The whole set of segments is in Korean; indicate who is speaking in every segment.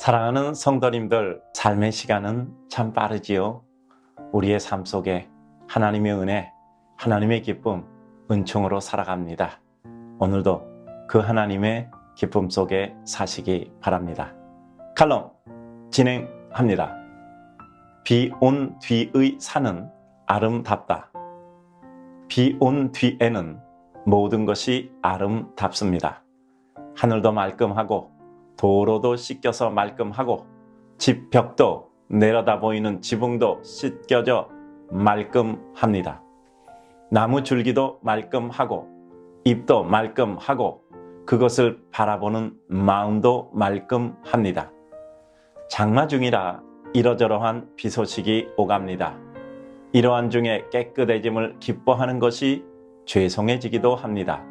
Speaker 1: 사랑하는 성도님들, 삶의 시간은 참 빠르지요. 우리의 삶 속에 하나님의 은혜, 하나님의 기쁨, 은총으로 살아갑니다. 오늘도 그 하나님의 기쁨 속에 사시기 바랍니다. 칼럼 진행합니다. 비 온 뒤의 산은 아름답다. 비 온 뒤에는 모든 것이 아름답습니다. 하늘도 말끔하고 도로도 씻겨서 말끔하고 집 벽도 내려다 보이는 지붕도 씻겨져 말끔합니다. 나무 줄기도 말끔하고 잎도 말끔하고 그것을 바라보는 마음도 말끔합니다. 장마 중이라 이러저러한 비 소식이 오갑니다. 이러한 중에 깨끗해짐을 기뻐하는 것이 죄송해지기도 합니다.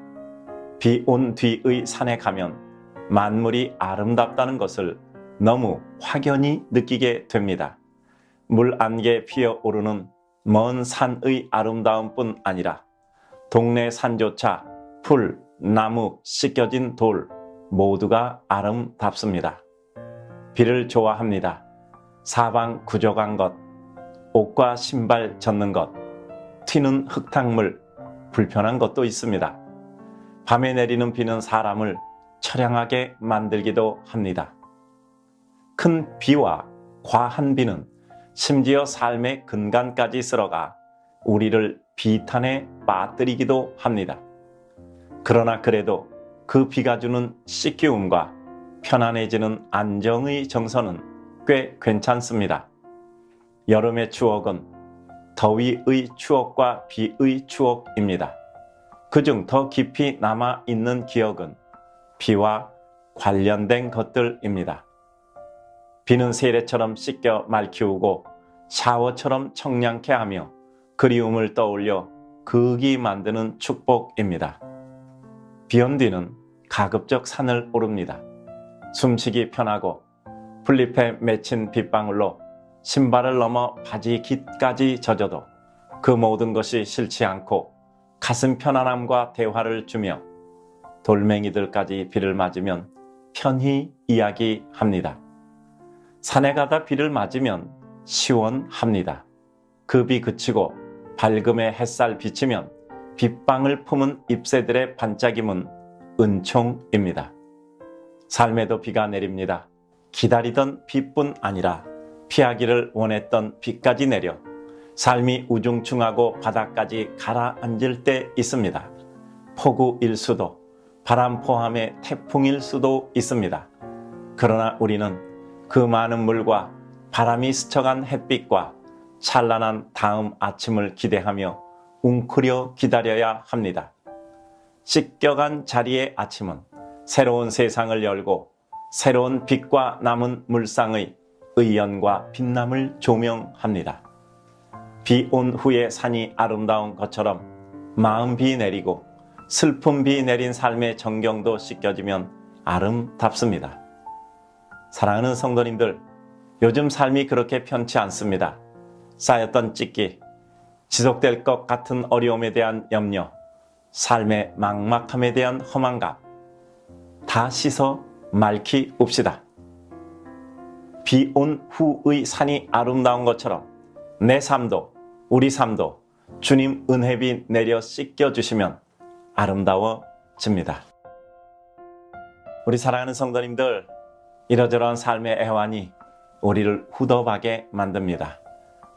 Speaker 1: 비 온 뒤의 산에 가면 만물이 아름답다는 것을 너무 확연히 느끼게 됩니다. 물 안개 피어 오르는 먼 산의 아름다움뿐 아니라 동네 산조차 풀, 나무, 씻겨진 돌 모두가 아름답습니다. 비를 좋아합니다. 사방 구조간 것, 옷과 신발 젖는 것, 튀는 흙탕물, 불편한 것도 있습니다. 밤에 내리는 비는 사람을 처량하게 만들기도 합니다. 큰 비와 과한 비는 심지어 삶의 근간까지 쓸어가 우리를 비탄에 빠뜨리기도 합니다. 그러나 그래도 그 비가 주는 씻기움과 편안해지는 안정의 정서는 꽤 괜찮습니다. 여름의 추억은 더위의 추억과 비의 추억입니다. 그중 더 깊이 남아 있는 기억은 비와 관련된 것들입니다. 비는 세례처럼 씻겨 말 키우고 샤워처럼 청량케 하며 그리움을 떠올려 극이 만드는 축복입니다. 비온 뒤는 가급적 산을 오릅니다. 숨쉬기 편하고 풀잎에 맺힌 빗방울로 신발을 넘어 바지 깃까지 젖어도 그 모든 것이 싫지 않고 가슴 편안함과 대화를 주며 돌멩이들까지 비를 맞으면 편히 이야기합니다. 산에 가다 비를 맞으면 시원합니다. 그 비 그치고 밝음의 햇살 비치면 빗방울 품은 잎새들의 반짝임은 은총입니다. 삶에도 비가 내립니다. 기다리던 비뿐 아니라 피하기를 원했던 비까지 내려 삶이 우중충하고 바닥까지 가라앉을 때 있습니다. 폭우일 수도 바람 포함의 태풍일 수도 있습니다. 그러나 우리는 그 많은 물과 바람이 스쳐간 햇빛과 찬란한 다음 아침을 기대하며 웅크려 기다려야 합니다. 씻겨간 자리의 아침은 새로운 세상을 열고 새로운 빛과 남은 물상의 의연과 빛남을 조명합니다. 비 온 후에 산이 아름다운 것처럼 마음 비 내리고 슬픔 비 내린 삶의 정경도 씻겨지면 아름답습니다. 사랑하는 성도님들, 요즘 삶이 그렇게 편치 않습니다. 쌓였던 찢기, 지속될 것 같은 어려움에 대한 염려, 삶의 막막함에 대한 허망감, 다 씻어 맑히 웁시다. 비 온 후의 산이 아름다운 것처럼 내 삶도 우리 삶도 주님 은혜비 내려 씻겨 주시면 아름다워집니다. 우리 사랑하는 성도님들, 이러저러한 삶의 애환이 우리를 후덥하게 만듭니다.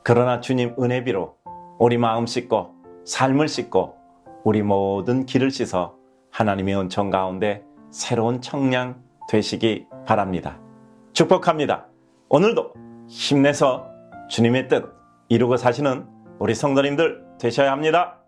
Speaker 1: 그러나 주님 은혜비로 우리 마음 씻고 삶을 씻고 우리 모든 길을 씻어 하나님의 은총 가운데 새로운 청량 되시기 바랍니다. 축복합니다. 오늘도 힘내서 주님의 뜻 이루고 사시는 우리 성도님들 되셔야 합니다.